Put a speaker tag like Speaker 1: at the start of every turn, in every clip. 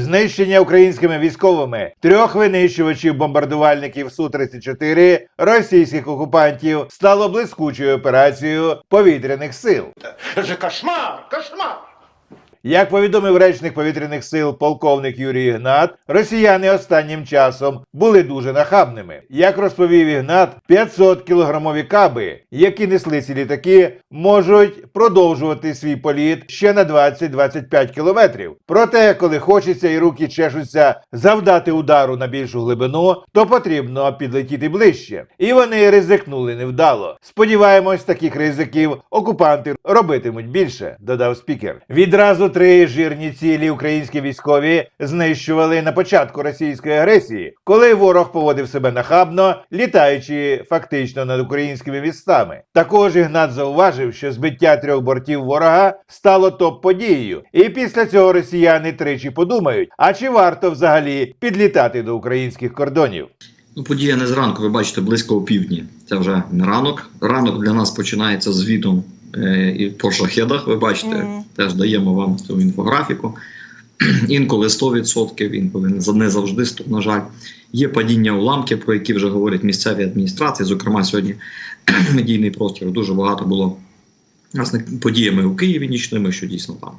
Speaker 1: Знищення українськими військовими трьох винищувачів бомбардувальників Су-34 російських окупантів стало блискучою операцією повітряних сил.
Speaker 2: Це кошмар, кошмар!
Speaker 1: Як повідомив речник повітряних сил полковник Юрій Ігнат, росіяни останнім часом були дуже нахабними. Як розповів Ігнат, 500 кілограмові каби, які несли ці літаки, можуть продовжувати свій політ ще на 20-25 кілометрів. Проте, коли хочеться і руки чешуться завдати удару на більшу глибину, то потрібно підлетіти ближче. І вони ризикнули невдало. Сподіваємось, таких ризиків окупанти робитимуть більше, додав спікер. Відразу три жирні цілі українські військові знищували на початку російської агресії, коли ворог поводив себе нахабно, літаючи фактично над українськими містами. Також Ігнат зауважив, що збиття трьох бортів ворога стало топ-подією, і після цього росіяни тричі подумають: а чи варто взагалі підлітати до українських кордонів?
Speaker 3: Ну, подія не зранку, ви бачите, близько опівдні. Це вже не ранок. Ранок для нас починається звітом і по шахедах. Ви бачите,
Speaker 4: Мгм.
Speaker 3: теж даємо вам цю інфографіку. Інколи 100%, інколи не за- не завжди 100%, на жаль. Є падіння уламків, про які вже говорять місцеві адміністрації. Зокрема, сьогодні медійний простір дуже багато було власне подіями у Києві нічними, що дійсно там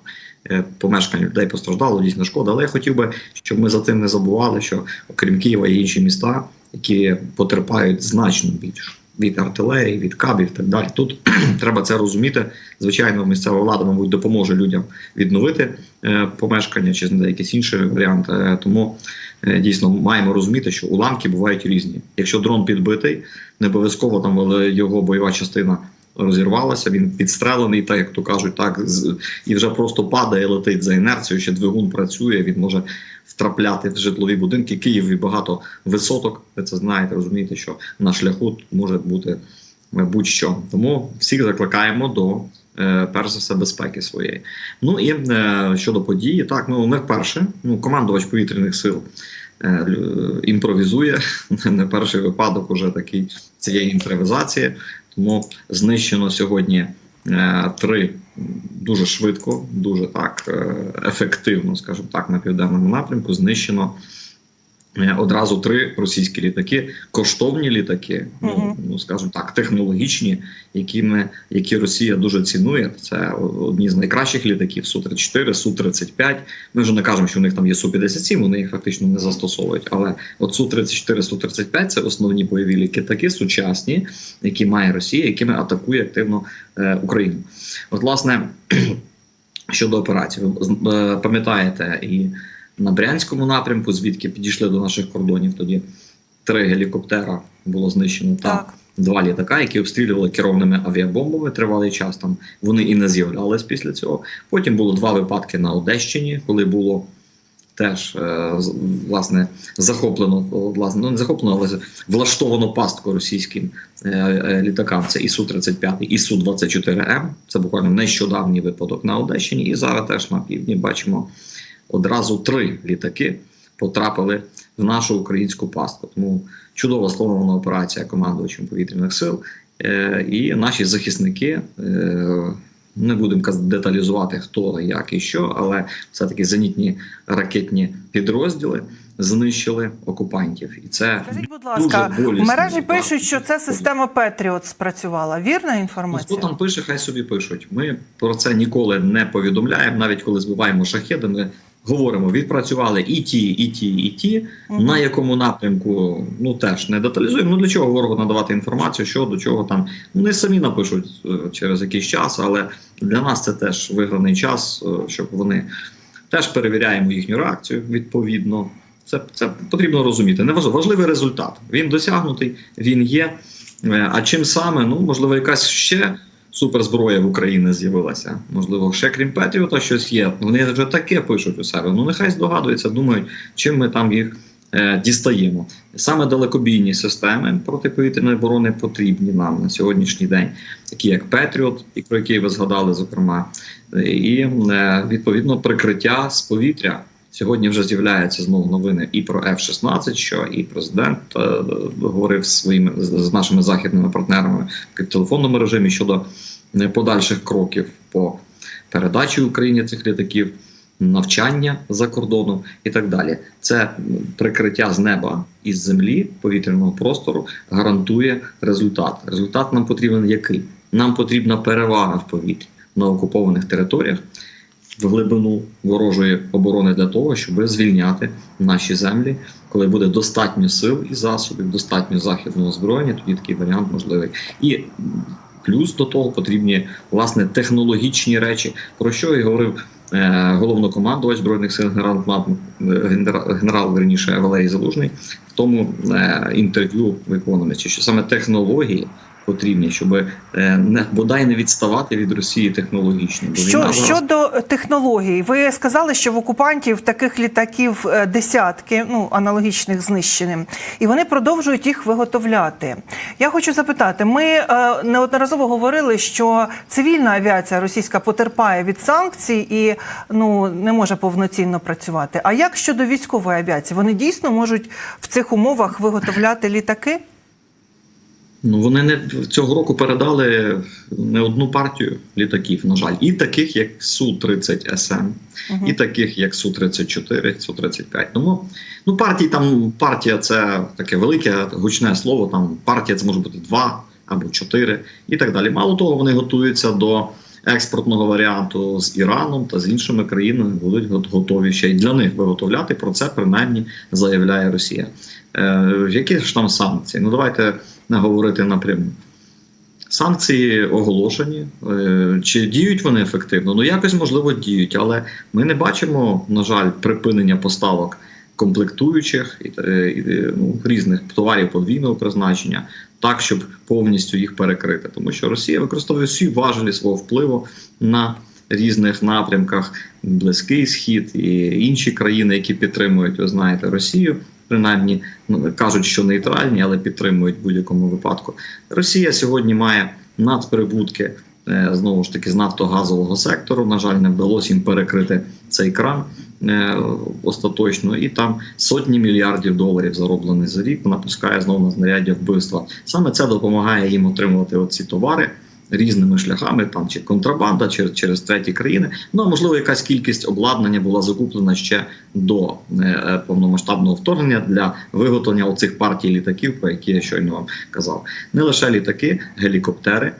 Speaker 3: е, помешкань людей постраждало, дійсно шкода. Але я хотів би, щоб ми за тим не забували, що окрім Києва є інші міста, які потерпають значно більше від артилерії, від кабів так далі. Тут треба це розуміти. Звичайно, місцева влада, мабуть, допоможе людям відновити е, помешкання чи якийсь інший варіант. Е, тому е, дійсно маємо розуміти, що уламки бувають різні. Якщо дрон підбитий, не обов'язково там його бойова частина. Розірвалася, він підстрелений, так як то кажуть, так і вже просто падає, летить за інерцією. Ще двигун працює. Він може втрапляти в житлові будинки. Києві багато висоток. Ви це знаєте, розумієте, що на шляху може бути е, будь-що. Тому всіх закликаємо до е, перш за все безпеки своєї. Ну і е, щодо події, так ну не вперше. Ну командувач повітряних сил. Імпровізує не перший випадок уже такий цієї імпровізації. Тому знищено сьогодні три дуже швидко, дуже так е, ефективно, скажімо так, на південному напрямку. Знищено е, одразу три російські літаки, коштовні літаки, ну,
Speaker 4: Мгм.
Speaker 3: ну скажімо так, технологічні, які ми, які Росія дуже цінує. Це одні з найкращих літаків су 34 су 35 Ми вже не кажемо, що у них там є су 57 вони їх фактично не застосовують. Але от су 34 су 35 це основні бойові літаки сучасні, які має Росія, якими атакує активно е, Україну. От, власне, щодо операції, ви е, пам'ятаєте, і на Брянському напрямку, звідки підійшли до наших кордонів, тоді три гелікоптера було знищено та
Speaker 4: Так.
Speaker 3: два літака, які обстрілювали керованими авіабомбами тривалий час. Там вони і не з'являлись після цього. Потім було два випадки на Одещині, коли було. Теж е, власне захоплено власне, ну не захоплено, але влаштовано пастку російським е, е, літакам. Це і су 35 і су 24 м Це буквально нещодавній випадок на Одещині. І зараз теж на півдні бачимо одразу три літаки потрапили в нашу українську пастку. Тому чудова спланована операція командувачем повітряних сил. Е, і наші захисники. Е, не будемо деталізувати, хто, як і що, але все-таки зенітні ракетні підрозділи знищили окупантів. І це
Speaker 4: Скажіть, будь ласка, в мережі пишуть, що це система Петріот спрацювала. Вірна
Speaker 3: Ну,
Speaker 4: інформація?
Speaker 3: Хто там пише, хай собі пишуть. Ми про це ніколи не повідомляємо, навіть коли збиваємо шахеди. Ми говоримо, відпрацювали і ті, і ті, і ті.
Speaker 4: Мгм.
Speaker 3: На якому напрямку ну теж не деталізуємо. Ну для чого ворогу надавати інформацію, що до чого там вони самі напишуть е, через якийсь час, але для нас це теж виграний час, е, щоб вони теж перевіряємо їхню реакцію відповідно. Це, це потрібно розуміти. Не важливо, важливий результат. Він досягнутий, він є. Е, А чим саме, ну можливо, якась ще суперзброя в Україні з'явилася. Можливо, ще крім Петріота щось є. Вони вже таке пишуть у себе. Ну нехай здогадуються, думають, чим ми там їх е, дістаємо. Саме далекобійні системи протиповітряної оборони потрібні нам на сьогоднішній день, такі як Петріот, і про який ви згадали, зокрема, Е, і е, відповідно прикриття з повітря. Сьогодні вже з'являються знову новини і про F-16, що і президент е, говорив своїми з, нашими західними партнерами в телефонному режимі щодо подальших кроків по передачі Україні цих літаків. навчання за кордоном і так далі. Це прикриття з неба і з землі повітряного простору гарантує результат. Результат нам потрібен який? Нам потрібна перевага в повітрі на окупованих територіях в глибину ворожої оборони для того, щоб звільняти наші землі, коли буде достатньо сил і засобів, достатньо західного озброєння, тоді такий варіант можливий. І плюс до того потрібні власне технологічні речі, про що і говорив. е, Головнокомандувач збройних сил генерал генерал, генерал верніше Валерій Залужний в тому е, інтерв'ю в що саме технології потрібні, щоб е, не бодай не відставати від Росії технологічно.
Speaker 4: Що щодо технологій, ви сказали, що в окупантів таких літаків е, десятки, ну аналогічних знищеним, і вони продовжують їх виготовляти. Я хочу запитати: ми е, неодноразово говорили, що цивільна авіація російська потерпає від санкцій і ну не може повноцінно працювати. А як щодо військової авіації? Вони дійсно можуть в цих умовах виготовляти літаки?
Speaker 3: Ну вони не цього року передали не одну партію літаків, на жаль, і таких як су 30 СМ, і таких як су 34 су 35 Тому ну партії там партія це таке велике гучне слово. Там партія це може бути два або чотири і так далі. Мало того, вони готуються до експортного варіанту з Іраном та з іншими країнами будуть готові ще й для них виготовляти. Про це принаймні заявляє Росія. Е, які ж там санкції? Ну давайте говорити напряму. Санкції оголошені. Е, Чи діють вони ефективно? Ну якось можливо діють, але ми не бачимо, на жаль, припинення поставок комплектуючих е, е, ну, різних товарів подвійного призначення, так щоб повністю їх перекрити. Тому що Росія використовує всі важелі свого впливу на різних напрямках Близький Схід і інші країни, які підтримують, ви знаєте, Росію. Принаймні ну, кажуть, що нейтральні, але підтримують в будь-якому випадку. Росія сьогодні має надприбутки е, знову ж таки з нафтогазового сектору. На жаль, не вдалося їм перекрити цей кран е, остаточно, і там сотні мільярдів доларів зароблені за рік. Вона пускає знову на знаряддя вбивства. Саме це допомагає їм отримувати оці товари. Різними шляхами, там чи контрабанда, чи через треті країни. Ну а можливо, якась кількість обладнання була закуплена ще до е, повномасштабного вторгнення для виготовлення оцих партій літаків, про які я щойно вам казав. Не лише літаки, гелікоптери,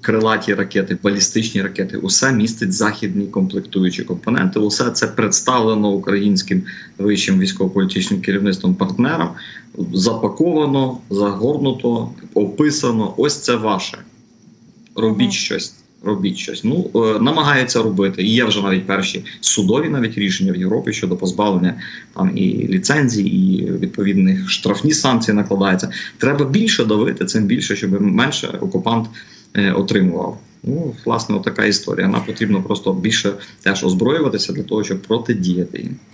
Speaker 3: крилаті ракети, балістичні ракети, усе містить західні комплектуючі компоненти. Усе це представлено українським вищим військово-політичним керівництвом партнерам, запаковано, загорнуто, описано. Ось це ваше. Робіть щось. Робіть щось. Ну е, намагаються робити. І є вже навіть перші судові навіть рішення в Європі щодо позбавлення там і ліцензій, і відповідних штрафні санкції накладаються. Треба більше давити, цим більше, щоб менше окупант е, отримував. Ну, власне, така історія. Нам потрібно просто більше теж озброюватися для того, щоб протидіяти їм.